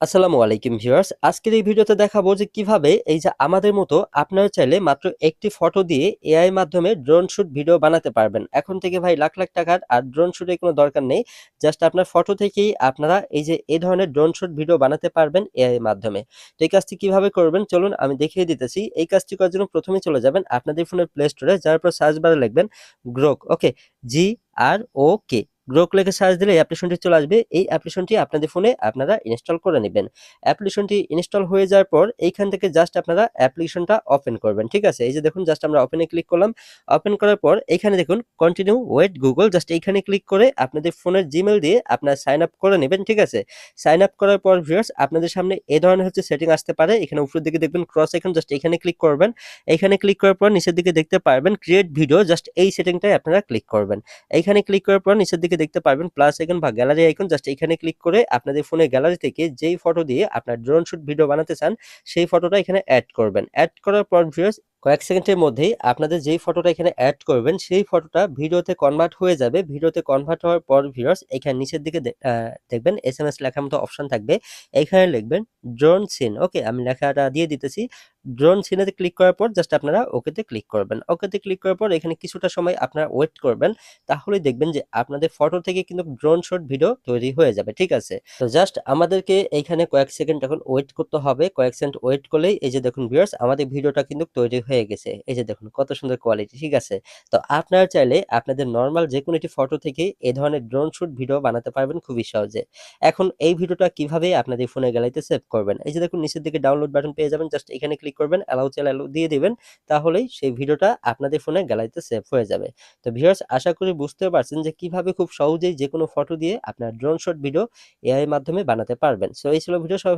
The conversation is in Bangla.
আসসালামু আলাইকুম ভিউয়ার্স। আজকের এই ভিডিওতে দেখাবো যে কীভাবে এই যে আমাদের মতো আপনারা চাইলে মাত্র একটি ফটো দিয়ে এআই মাধ্যমে ড্রোন শুট ভিডিও বানাতে পারবেন। এখন থেকে ভাই লাখ লাখ টাকার আর ড্রোন শুটের কোনো দরকার নেই। জাস্ট আপনার ফটো থেকেই আপনারা এই যে এই ধরনের ড্রোন শুট ভিডিও বানাতে পারবেন এআই মাধ্যমে। তো এই কাজটি কীভাবে করবেন? চলুন আমি দেখিয়ে দিতেছি। এই কাজটি করার জন্য প্রথমে চলে যাবেন আপনাদের ফোনের প্লে স্টোরে যার পর সার্চ বারে লিখবেন Grok okay G R O K Grok লেখে সার্চ দিলে অ্যাপ্লিকেশনটি চলে আসবে। এই অ্যাপ্লিকেশনটি আপনাদের ফোনে আপনারা ইনস্টল করে নেবেন। অ্যাপ্লিকেশনটি ইনস্টল হয়ে যাওয়ার পর এইখান থেকে জাস্ট আপনারা অ্যাপ্লিকেশনটা ওপেন করবেন, ঠিক আছে? এই যে দেখুন জাস্ট আমরা ওপেনে ক্লিক করলাম। ওপেন করার পর এইখানে দেখুন কন্টিনিউ ওয়েট গুগল জাস্ট এইখানে ক্লিক করে আপনাদের ফোনের জিমেল দিয়ে আপনারা সাইন আপ করে নেবেন, ঠিক আছে? সাইন আপ করার পর ভিউয়ার্স আপনাদের সামনে এই ধরনের হচ্ছে সেটিং আসতে পারে। এখানে উপরের দিকে দেখবেন ক্রস এখন জাস্ট এখানে ক্লিক করবেন। এখানে ক্লিক করার পর নিচের দিকে দেখতে পারবেন ক্রিয়েট ভিডিও জাস্ট এই সেটিংটাই আপনারা ক্লিক করবেন। এইখানে ক্লিক করার পর নিচের দিকে দেখতে পারবেন প্লাস আইকন বা গ্যালারি আইকন জাস্ট এখানে ক্লিক করে আপনাদের ফোনে গ্যালারি থেকে যেই ফটো দিয়ে আপনার ড্রোন শুট ভিডিও বানাতে চান, সেই ফটোটা এখানে অ্যাড করবেন। অ্যাড করার পর ভিউয়ার্স কয়েক সেকেন্ডের মধ্যেই আপনাদের যেই ফটোটা এখানে অ্যাড করবেন, সেই ফটোটা ভিডিওতে কনভার্ট হয়ে যাবে। ভিডিওতে কনভার্ট হওয়ার পর ভিউয়ার্স এখানে নিচের দিকে দেখবেন এস এম এস লেখার মতো অপশন থাকবে। এখানে লিখবেন ড্রোন সিন ওকে আমি লেখাটা দিয়ে দিতেছি। ড্রোন সিনেতে ক্লিক করার পর জাস্ট আপনারা ওকেতে ক্লিক করবেন। ওকেতে ক্লিক করার পর এখানে কিছুটা সময় আপনারা ওয়েট করবেন। তাহলেই দেখবেন যে আপনাদের ফটো থেকে কিন্তু ড্রোন শট ভিডিও তৈরি হয়ে যাবে, ঠিক আছে? তো জাস্ট আমাদেরকে এইখানে কয়েক সেকেন্ড এখন ওয়েট করতে হবে। কয়েক সেকেন্ড ওয়েট করলেই এই যে দেখুন ভিউয়ার্স আমাদের ভিডিওটা কিন্তু তৈরি হয়ে গেছে। এই যে দেখুন, কত সুন্দর কোয়ালিটি ঠিক আছে? তো আপনারা চাইলে আপনাদের নর্মাল যে কোনো একটি ফটো থেকে এই ধরনের ড্রোন শুট ভিডিও বানাতে পারবেন খুবই সহজে। এখন এই ভিডিওটা কীভাবে আপনাদের ফোনে গ্যালারিতে সেভ করবেন? এই যে দেখুন, নিচের দিকে ডাউনলোড বাটন পেয়ে যাবেন জাস্ট এখানে ক্লিক করবেন অ্যালাউ চাইলে অ্যালাউ দিয়ে দেবেন, তাহলেই সেই ভিডিওটা আপনাদের ফোনে গ্যালারিতে সেভ হয়ে যাবে। তো ভিউয়ার্স আশা করি বুঝতে পারছেন যে কীভাবে খুব সহজেই যে কোনো ফটো দিয়ে আপনার ড্রোন শট ভিডিও এআই মাধ্যমে বানাতে পারবেন। সো এই ছিল ভিডিও সবাই